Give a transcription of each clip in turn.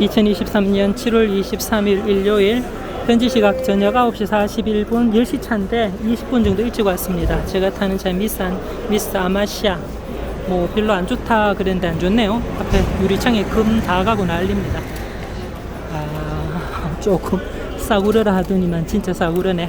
2023년 7월 23일 일요일 현지 시각 저녁 9시 41분 10시 차인데 20분 정도 일찍 왔습니다. 제가 타는 차 미산 미스 아마시아 뭐 별로 안 좋다 그랬는데 안 좋네요. 앞에 유리창에 금 다 가고 난립니다. 아 조금 싸구려라 하더니만 진짜 싸구려네.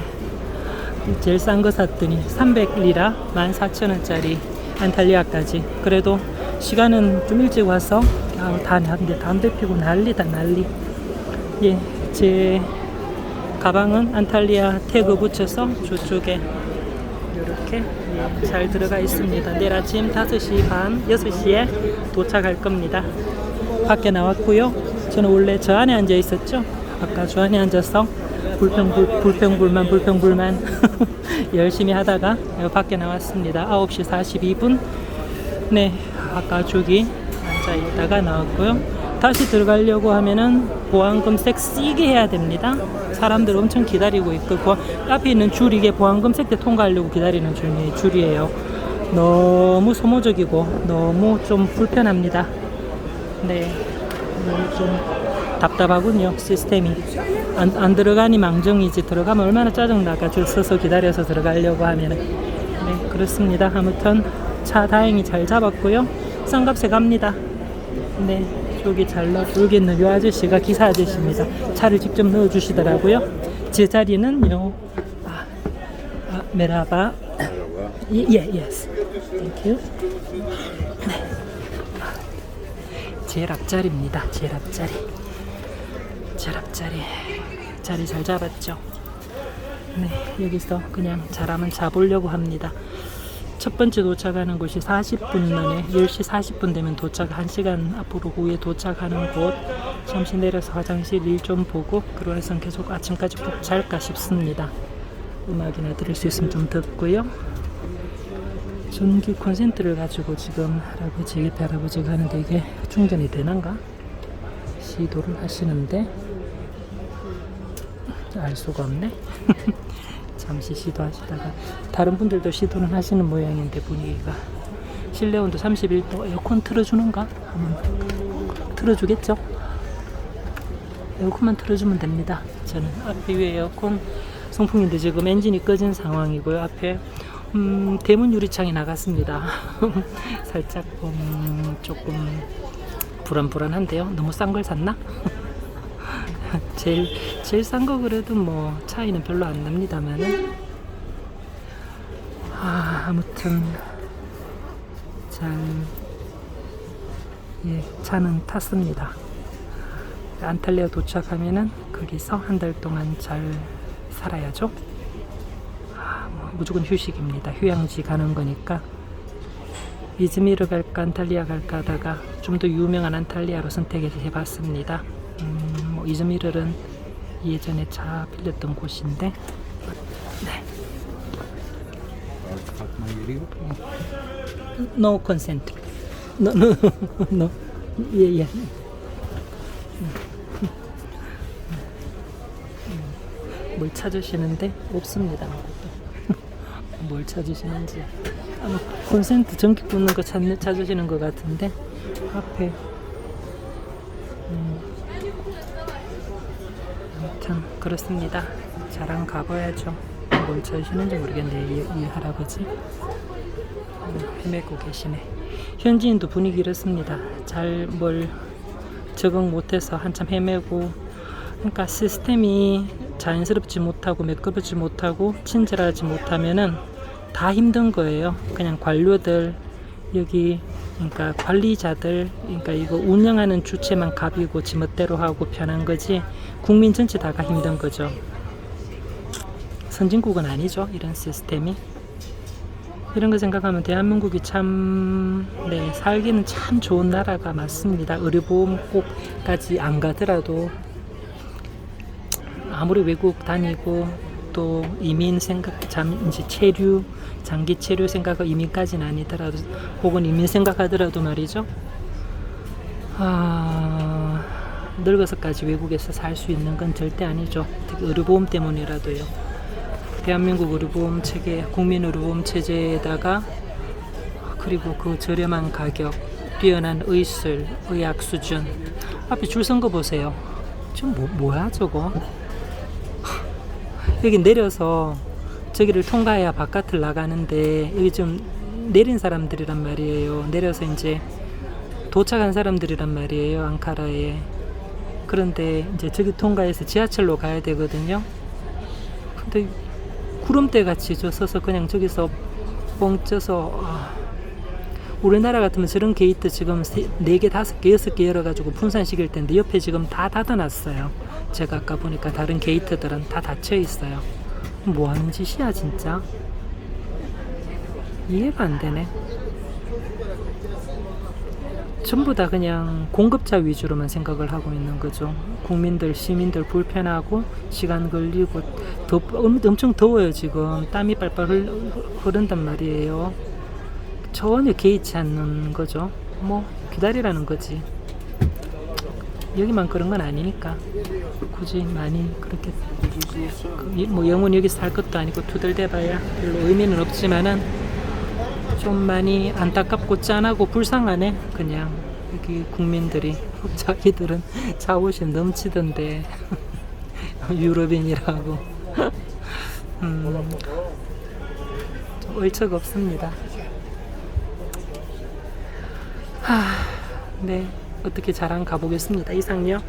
제일 싼 거 샀더니 300리라 14,000원짜리 안탈리아까지 그래도 시간은 좀 일찍 와서 아, 다 근데 담배 피고 난리다 난리. 예 제 가방은 안탈리아 태그 붙여서 저쪽에 이렇게 예, 잘 들어가 있습니다. 내일 아침 5시 반 6시에 도착할 겁니다. 밖에 나왔고요. 저는 원래 저 안에 앉아 있었죠? 아까 저 안에 앉아서 불평불, 불평불만 불평불만 열심히 하다가 밖에 나왔습니다. 9시 42분. 네 아까 저기 앉아 있다가 나왔고요. 다시 들어가려고 하면은 보안 검색 세게 해야 됩니다. 사람들 엄청 기다리고 있고 보안, 앞에 있는 줄 이게 보안 검색 때 통과하려고 기다리는 줄이, 줄이에요. 너무 소모적이고 너무 좀 불편합니다. 네. 너무 좀 답답하군요 시스템이. 안, 안 들어가니 망정이지 들어가면 얼마나 짜증나까 줄 서서 기다려서 들어가려고 하면은. 네 그렇습니다. 아무튼 차 다행히 잘 잡았고요 쌍값에 갑니다 네 여기 잘 넣어 여기 있는 요 아저씨가 기사 아저씨입니다 차를 직접 넣어 주시더라고요 제 자리는 요 아, 아 메라바 예, 예, yes. 네. 제일 앞자리입니다. 제일 앞자리. 제일 앞자리. 자리 잘 잡았죠? 네, 여기서 그냥 잘하면 잡으려고 합니다. 첫 번째 도착하는 곳이 40분 만에 10시 40분 되면 도착 1시간 앞으로 후에 도착하는 곳 잠시 내려서 화장실 일 좀 보고 그러해서 계속 아침까지 푹 잘까 싶습니다. 음악이나 들을 수 있으면 좀 듣고요. 전기 콘센트를 가지고 지금 할아버지 옆에 할아버지가 하는데 이게 충전이 되는가 시도를 하시는데 알 수가 없네 잠시 시도하시다가 다른 분들도 시도는 하시는 모양인데 분위기가 실내 온도 31도 에어컨 틀어주는가 한번 틀어주겠죠 에어컨만 틀어주면 됩니다 저는 앞에 위에 에어컨 송풍인데 지금 엔진이 꺼진 상황이고요 앞에 음, 대문 유리창이 나갔습니다. 살짝 음, 조금 불안불안한데요. 너무 싼 걸 샀나? 제일 제일 싼 거 그래도 뭐 차이는 별로 안 납니다만은 아, 아무튼 잘 예, 차는 탔습니다. 안탈리아 도착하면은 거기서 한 달 동안 잘 살아야죠. 무조건 휴식입니다. 휴양지 가는 거니까 이즈미르 갈까 안탈리아 갈까 하다가 좀 더 유명한 안탈리아로 선택해서 해봤습니다. 음, 뭐 이즈미르는 예전에 차 빌렸던 곳인데 네. No consent. No, no, no. 예, 예. 뭘 찾으시는데 없습니다. 뭘 찾으시는지 아마 콘센트 전기 꽂는 거 찾는, 찾으시는 것 같은데 앞에 음, 아무튼 그렇습니다. 자랑 가봐야죠. 뭘 찾으시는지 모르겠네 이, 이 할아버지. 음, 헤매고 계시네. 현지인도 분위기 이렇습니다. 잘 뭘 적응 못해서 한참 헤매고 그러니까 시스템이 자연스럽지 못하고 매끄럽지 못하고 친절하지 못하면은 다 힘든 거예요. 그냥 관료들 여기 그러니까 관리자들 그러니까 이거 운영하는 주체만 갑이고 지멋대로 하고 편한 거지 국민 전체 다가 힘든 거죠. 선진국은 아니죠. 이런 시스템이. 이런 거 생각하면 대한민국이 참, 네, 살기는 참 좋은 나라가 맞습니다. 의료보험 꼭까지 안 가더라도 아무리 외국 다니고 또 이민 생각, 잠, 이제 체류, 장기 체류 생각하고 이민까지는 아니더라도 혹은 이민 생각하더라도 말이죠. 아, 늙어서까지 외국에서 살 수 있는 건 절대 아니죠. 특히 의료보험 때문이라도요. 대한민국 의료보험 체계, 국민 의료보험 체제에다가 그리고 그 저렴한 가격 뛰어난 의술, 의학 수준. 앞에 줄 선 거 보세요. 좀 뭐, 뭐야 저거? 여기 내려서 저기를 통과해야 바깥을 나가는데 여기 좀 내린 사람들이란 말이에요. 내려서 이제 도착한 사람들이란 말이에요. 앙카라에. 그런데 이제 저기 통과해서 지하철로 가야 되거든요. 근데 구름대 같이 저 서서 그냥 저기서 뻥 쪄서 아, 우리나라 같으면 저런 게이트 지금 세- 네 개, 다섯 개, 여섯 개 열어가지고 분산시킬 텐데 옆에 지금 다 닫아놨어요. 제가 아까 보니까 다른 게이트들은 다 닫혀 있어요. 뭐 하는 짓이야 진짜? 이해가 안 되네. 전부 다 그냥 공급자 위주로만 생각을 하고 있는 거죠. 국민들, 시민들 불편하고 시간 걸리고 더 엄- 엄청 더워요 지금 땀이 빨빨 흘, 흐른단 말이에요. 전혀 개의치 않는 거죠. 뭐 기다리라는 거지. 여기만 그런 건 아니니까 굳이 많이 그렇게 그 이- 뭐 영원히 여기 살 것도 아니고 투덜대봐야 별로 의미는 없지만은 좀 많이 안타깝고 짠하고 불쌍하네 그냥. 여기 국민들이 자기들은 자부심 넘치던데. 유럽인이라고. 음, 좀 얼척 없습니다. 하, 네 어떻게 잘한 가보겠습니다. 이상요